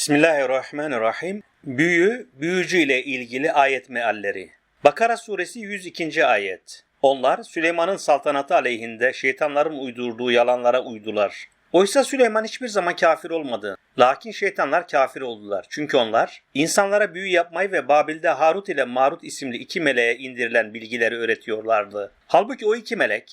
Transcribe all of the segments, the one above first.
Bismillahirrahmanirrahim. Büyü, büyücü ile ilgili ayet mealleri. Bakara suresi 102. ayet. Onlar Süleyman'ın saltanatı aleyhinde şeytanların uydurduğu yalanlara uydular. Oysa Süleyman hiçbir zaman kafir olmadı. Lakin şeytanlar kafir oldular. Çünkü onlar insanlara büyü yapmayı ve Babil'de Harut ile Marut isimli iki meleğe indirilen bilgileri öğretiyorlardı. Halbuki o iki melek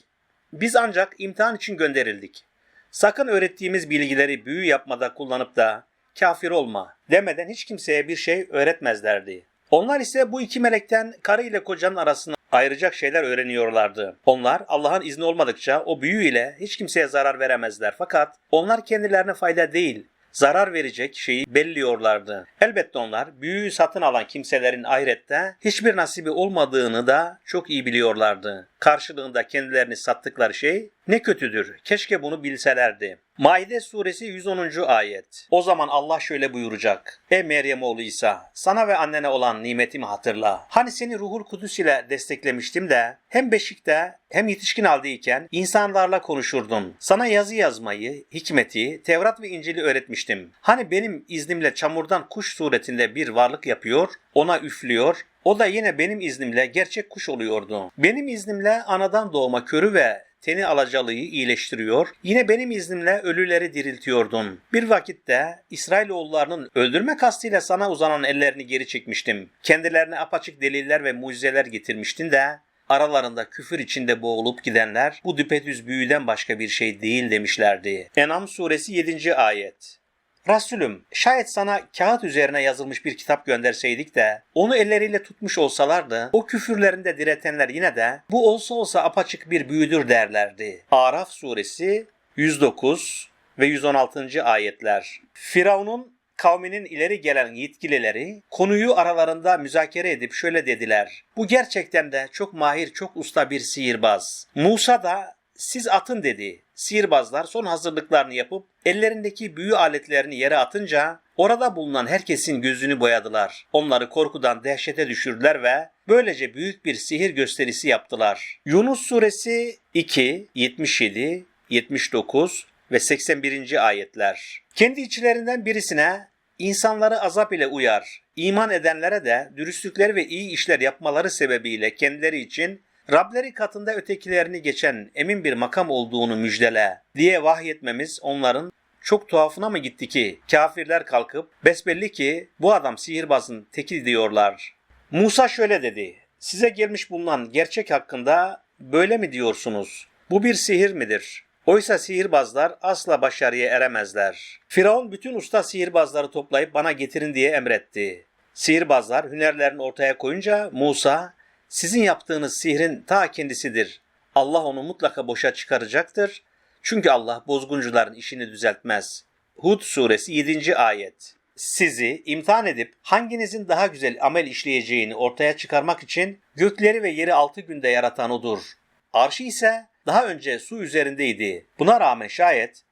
biz ancak imtihan için gönderildik. Sakın öğrettiğimiz bilgileri büyü yapmada kullanıp da kafir olma demeden hiç kimseye bir şey öğretmezlerdi. Onlar ise bu iki melekten karı ile kocanın arasını ayıracak şeyler öğreniyorlardı. Onlar Allah'ın izni olmadıkça o büyü ile hiç kimseye zarar veremezler. Fakat onlar kendilerine fayda değil, zarar verecek şeyi belliyorlardı. Elbette onlar büyüyü satın alan kimselerin ahirette hiçbir nasibi olmadığını da çok iyi biliyorlardı. Karşılığında kendilerini sattıkları şey ne kötüdür. Keşke bunu bilselerdi. Maide suresi 110. ayet. O zaman Allah şöyle buyuracak. Ey Meryem oğlu İsa, sana ve annene olan nimetimi hatırla. Hani seni ruhul kudüs ile desteklemiştim de hem beşikte hem yetişkin haldeyken insanlarla konuşurdun. Sana yazı yazmayı, hikmeti, Tevrat ve İncil'i öğretmiştim. Hani benim iznimle çamurdan kuş suretinde bir varlık yapıyor, ona üflüyor, o da yine benim iznimle gerçek kuş oluyordu. Benim iznimle anadan doğma körü ve teni alacalıyı iyileştiriyor. Yine benim iznimle ölüleri diriltiyordun. Bir vakitte İsrailoğullarının öldürme kastıyla sana uzanan ellerini geri çekmiştim. Kendilerine apaçık deliller ve mucizeler getirmiştin de aralarında küfür içinde boğulup gidenler bu düpedüz büyüden başka bir şey değil demişlerdi. Enam suresi 7. ayet. Resulüm, şayet sana kağıt üzerine yazılmış bir kitap gönderseydik de onu elleriyle tutmuş olsalardı, o küfürlerinde diretenler yine de bu olsa olsa apaçık bir büyüdür derlerdi. Araf suresi 109 ve 116. ayetler. Firavun'un kavminin ileri gelen yetkilileri konuyu aralarında müzakere edip şöyle dediler. Bu gerçekten de çok mahir, çok usta bir sihirbaz. Musa da siz atın dedi. Sihirbazlar son hazırlıklarını yapıp ellerindeki büyü aletlerini yere atınca orada bulunan herkesin gözünü boyadılar. Onları korkudan dehşete düşürdüler ve böylece büyük bir sihir gösterisi yaptılar. Yunus suresi 2, 77, 79 ve 81. ayetler. Kendi içlerinden birisine insanları azap ile uyar. İman edenlere de dürüstlükleri ve iyi işler yapmaları sebebiyle kendileri için Rableri katında ötekilerini geçen emin bir makam olduğunu müjdele diye vahyetmemiz onların çok tuhafına mı gitti ki kafirler kalkıp besbelli ki bu adam sihirbazın teki diyorlar. Musa şöyle dedi. Size gelmiş bulunan gerçek hakkında böyle mi diyorsunuz? Bu bir sihir midir? Oysa sihirbazlar asla başarıya eremezler. Firavun bütün usta sihirbazları toplayıp bana getirin diye emretti. Sihirbazlar hünerlerini ortaya koyunca Musa sizin yaptığınız sihrin ta kendisidir. Allah onu mutlaka boşa çıkaracaktır. Çünkü Allah bozguncuların işini düzeltmez. Hud suresi 7. ayet. Sizi imtihan edip hanginizin daha güzel amel işleyeceğini ortaya çıkarmak için gökleri ve yeri altı günde yaratan odur. Arşı ise daha önce su üzerindeydi. Buna rağmen şayet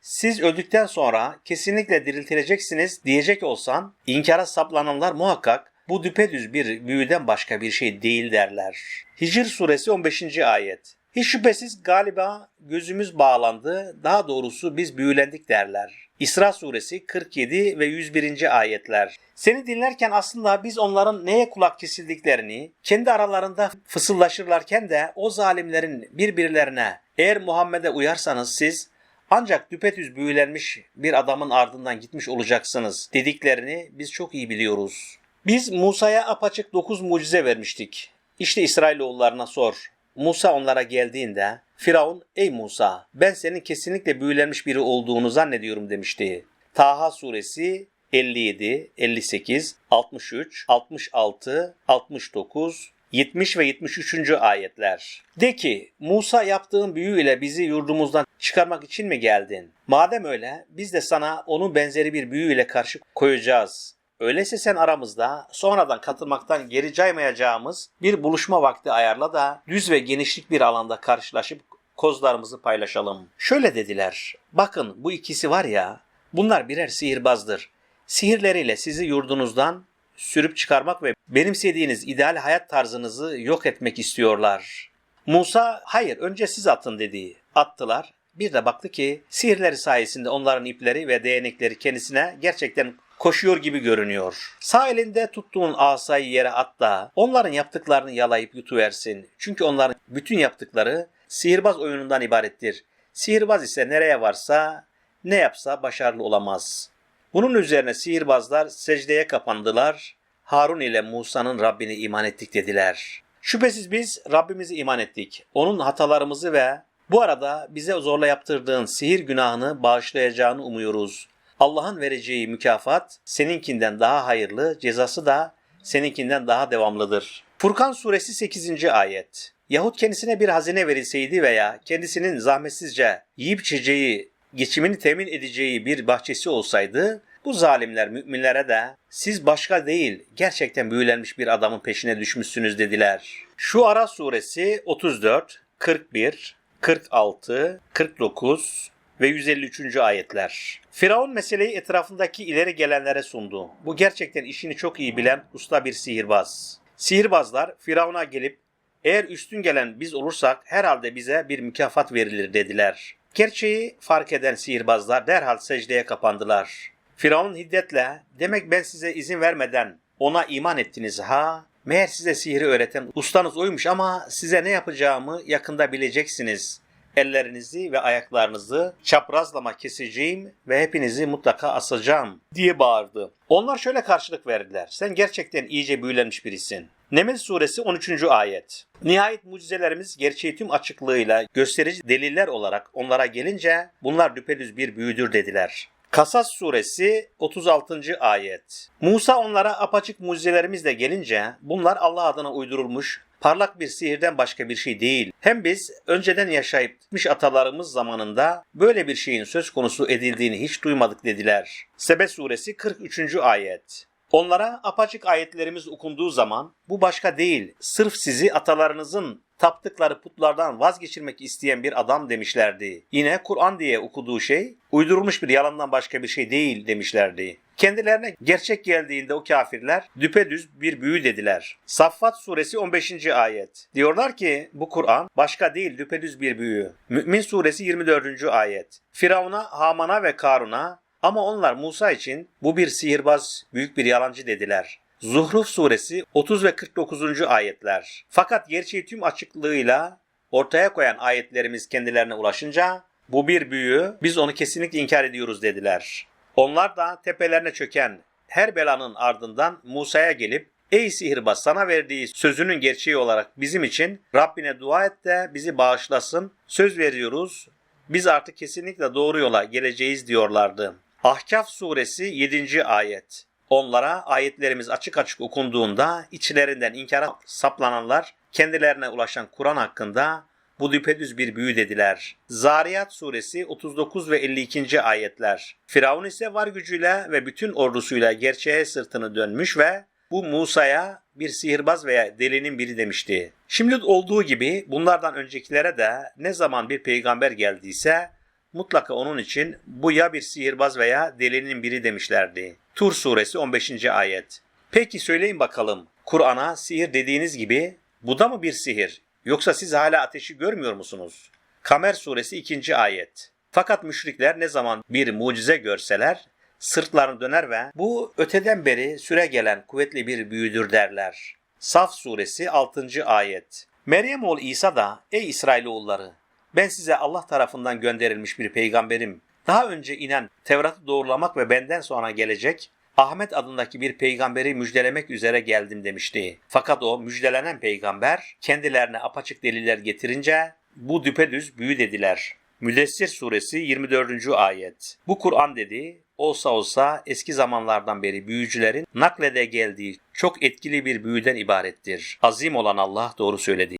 siz öldükten sonra kesinlikle diriltileceksiniz diyecek olsan inkara saplananlar muhakkak bu düpedüz bir büyüden başka bir şey değil derler. Hicr suresi 15. ayet. Hiç şüphesiz galiba gözümüz bağlandı, daha doğrusu biz büyülendik derler. İsra suresi 47 ve 101. ayetler. Seni dinlerken aslında biz onların neye kulak kesildiklerini, kendi aralarında fısıldaşırlarken de o zalimlerin birbirlerine eğer Muhammed'e uyarsanız siz ancak düpedüz büyülenmiş bir adamın ardından gitmiş olacaksınız dediklerini biz çok iyi biliyoruz. Biz Musa'ya apaçık dokuz mucize vermiştik. İşte İsrailoğullarına sor. Musa onlara geldiğinde Firavun ey Musa ben senin kesinlikle büyülenmiş biri olduğunu zannediyorum demişti. Taha suresi 57, 58, 63, 66, 69, 70 ve 73. ayetler. De ki Musa yaptığın büyü ile bizi yurdumuzdan çıkarmak için mi geldin? Madem öyle biz de sana onun benzeri bir büyü ile karşı koyacağız. Öyleyse sen aramızda sonradan katılmaktan geri caymayacağımız bir buluşma vakti ayarla da düz ve genişlik bir alanda karşılaşıp kozlarımızı paylaşalım. Şöyle dediler. Bakın bu ikisi var ya bunlar birer sihirbazdır. Sihirleriyle sizi yurdunuzdan sürüp çıkarmak ve benimsediğiniz ideal hayat tarzınızı yok etmek istiyorlar. Musa hayır önce siz atın dedi. Attılar. Bir de baktı ki sihirleri sayesinde onların ipleri ve değnekleri kendisine gerçekten koşuyor gibi görünüyor. Sağ elinde tuttuğun asayı yere at da onların yaptıklarını yalayıp yutuversin. Çünkü onların bütün yaptıkları sihirbaz oyunundan ibarettir. Sihirbaz ise nereye varsa ne yapsa başarılı olamaz. Bunun üzerine sihirbazlar secdeye kapandılar. Harun ile Musa'nın Rabbine iman ettik dediler. Şüphesiz biz Rabbimize iman ettik. Onun hatalarımızı ve bu arada bize zorla yaptırdığın sihir günahını bağışlayacağını umuyoruz. Allah'ın vereceği mükafat seninkinden daha hayırlı, cezası da seninkinden daha devamlıdır. Furkan suresi 8. ayet. Yahut kendisine bir hazine verilseydi veya kendisinin zahmetsizce yiyip içeceği, geçimini temin edeceği bir bahçesi olsaydı, bu zalimler müminlere de siz başka değil gerçekten büyülenmiş bir adamın peşine düşmüşsünüz dediler. Şu Ara suresi 34, 41, 46, 49 ve 153. ayetler. Firavun meseleyi etrafındaki ileri gelenlere sundu. Bu gerçekten işini çok iyi bilen usta bir sihirbaz. Sihirbazlar Firavun'a gelip eğer üstün gelen biz olursak herhalde bize bir mükafat verilir dediler. Gerçeği fark eden sihirbazlar derhal secdeye kapandılar. Firavun hiddetle demek ben size izin vermeden ona iman ettiniz ha? Meğer size sihri öğreten ustanız oymuş ama size ne yapacağımı yakında bileceksiniz. Ellerinizi ve ayaklarınızı çaprazlama keseceğim ve hepinizi mutlaka asacağım diye bağırdı. Onlar şöyle karşılık verdiler. Sen gerçekten iyice büyülenmiş birisin. Neml suresi 13. ayet. Nihayet mucizelerimiz gerçeği tüm açıklığıyla gösterici deliller olarak onlara gelince bunlar düpedüz bir büyüdür dediler. Kasas suresi 36. ayet. Musa onlara apaçık mucizelerimizle gelince bunlar Allah adına uydurulmuş parlak bir sihirden başka bir şey değil. Hem biz önceden yaşayıp gitmiş atalarımız zamanında böyle bir şeyin söz konusu edildiğini hiç duymadık dediler. Sebe suresi 43. ayet. Onlara apaçık ayetlerimiz okunduğu zaman bu başka değil, sırf sizi atalarınızın taptıkları putlardan vazgeçirmek isteyen bir adam demişlerdi. Yine Kur'an diye okuduğu şey uydurulmuş bir yalandan başka bir şey değil demişlerdi. Kendilerine gerçek geldiğinde o kafirler düpedüz bir büyü dediler. Saffat suresi 15. ayet. Diyorlar ki bu Kur'an başka değil düpedüz bir büyü. Mü'min suresi 24. ayet. Firavun'a, Haman'a ve Karun'a ama onlar Musa için bu bir sihirbaz, büyük bir yalancı dediler. Zuhruf suresi 30 ve 49. ayetler. Fakat gerçeği tüm açıklığıyla ortaya koyan ayetlerimiz kendilerine ulaşınca bu bir büyü, biz onu kesinlikle inkar ediyoruz dediler. Onlar da tepelerine çöken her belanın ardından Musa'ya gelip Ey sihirbaz sana verdiği sözünün gerçeği olarak bizim için Rabbine dua et de bizi bağışlasın. Söz veriyoruz. Biz artık kesinlikle doğru yola geleceğiz diyorlardı. Ahkaf suresi 7. ayet. Onlara ayetlerimiz açık açık okunduğunda içlerinden inkara saplananlar kendilerine ulaşan Kur'an hakkında bu düpedüz bir büyü dediler. Zariyat suresi 39 ve 52. ayetler. Firavun ise var gücüyle ve bütün ordusuyla gerçeğe sırtını dönmüş ve bu Musa'ya bir sihirbaz veya delinin biri demişti. Şimdi olduğu gibi bunlardan öncekilere de ne zaman bir peygamber geldiyse mutlaka onun için bu ya bir sihirbaz veya delinin biri demişlerdi. Tur suresi 15. ayet. Peki söyleyin bakalım Kur'an'a sihir dediğiniz gibi bu da mı bir sihir? Yoksa siz hala ateşi görmüyor musunuz? Kamer suresi 2. ayet. Fakat müşrikler ne zaman bir mucize görseler sırtlarını döner ve bu öteden beri süre gelen kuvvetli bir büyüdür derler. Saf suresi 6. ayet. Meryem oğlu İsa da ey İsrailoğulları ben size Allah tarafından gönderilmiş bir peygamberim. Daha önce inen Tevrat'ı doğrulamak ve benden sonra gelecek Ahmet adındaki bir peygamberi müjdelemek üzere geldim demişti. Fakat o müjdelenen peygamber kendilerine apaçık deliller getirince bu düpedüz büyü dediler. Müdessir suresi 24. ayet. Bu Kur'an dedi, olsa olsa eski zamanlardan beri büyücülerin naklede geldiği çok etkili bir büyüden ibarettir. Azim olan Allah doğru söyledi.